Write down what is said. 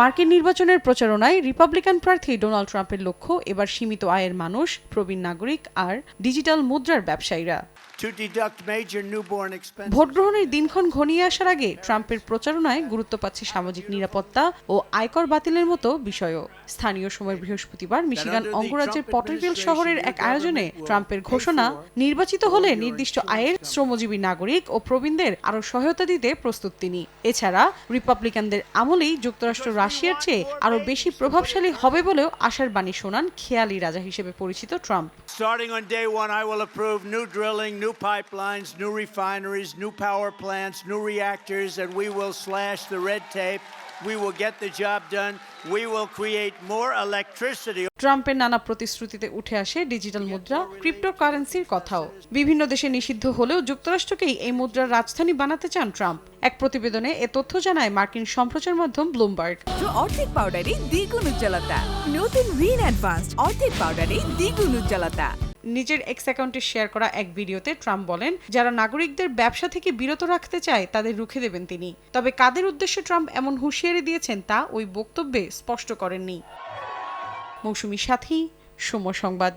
মার্কিন নির্বাচনের প্রচারণায় রিপাবলিকান প্রার্থী ডোনাল্ড ট্রাম্পের লক্ষ্য এবার সীমিত আয়ের মানুষ প্রবীণ নাগরিক আর ডিজিটাল মুদ্রার ব্যবসায়ীরা. ভোট গ্রহণের দিনক্ষণ ঘনিয়ে আসার আগে ট্রাম্পের প্রচারণায় গুরুত্ব পাচ্ছে সামাজিক নিরাপত্তা ও আয়কর বাতিলের মতো বিষয়ও। স্থানীয় সময় বৃহস্পতিবার মিশিগান অঙ্গরাজ্যের পটারভিল শহরের এক আয়োজনে ট্রাম্পের ঘোষণা নির্বাচিত হলে নির্দিষ্ট আয়ের শ্রমজীবী নাগরিক ও প্রবীণদের আরও সহায়তা দিতে প্রস্তুত তিনি। এছাড়া রিপাবলিকানদের আমলেই যুক্তরাষ্ট্র রাশিয়ার চেয়ে আরও বেশি প্রভাবশালী হবে বলেও আশার বাণী শোনান খেয়ালি রাজা হিসেবে পরিচিত Trump Starting on day one, I will approve new drilling, new pipelines, new refineries, new power plants, new reactors, and we will slash the red tape. We will get the job done. We will create more electricity. ট্রাম্পের নানা প্রতিশ্রুতিতে উঠে আসে digital মুদ্রা ক্রিপ্টোকারেন্সির কথাও। বিভিন্ন দেশে নিষিদ্ধ হলেও যুক্তরাষ্ট্রকেই এই মুদ্রার রাজধানী বানাতে চান ট্রাম্প। এক প্রতিবেদনে এ তথ্য জানায় মার্কিন সম্প্রচার মাধ্যম ব্লুমবার্গ। অর্ধেক পাউডারে দ্বিগুণ উজ্জ্বলতা। নতুন রিন অ্যাডভান্সড অর্ধেক পাউডারে দ্বিগুণ উজ্জ্বলতা। নিজের এক্স অ্যাকাউন্টে শেয়ার করা এক ভিডিওতে ট্রাম্প বলেন, যারা নাগরিকদের ব্যবসা থেকে বিরত রাখতে চায়, তাদের রুখে দেবেন তিনি। তবে কাদের উদ্দেশ্যে ট্রাম্প এমন হুঁশিয়ারি দিয়েছেন তা ওই বক্তব্যে স্পষ্ট করেননি। মৌসুমি সাথী, সময় সংবাদ।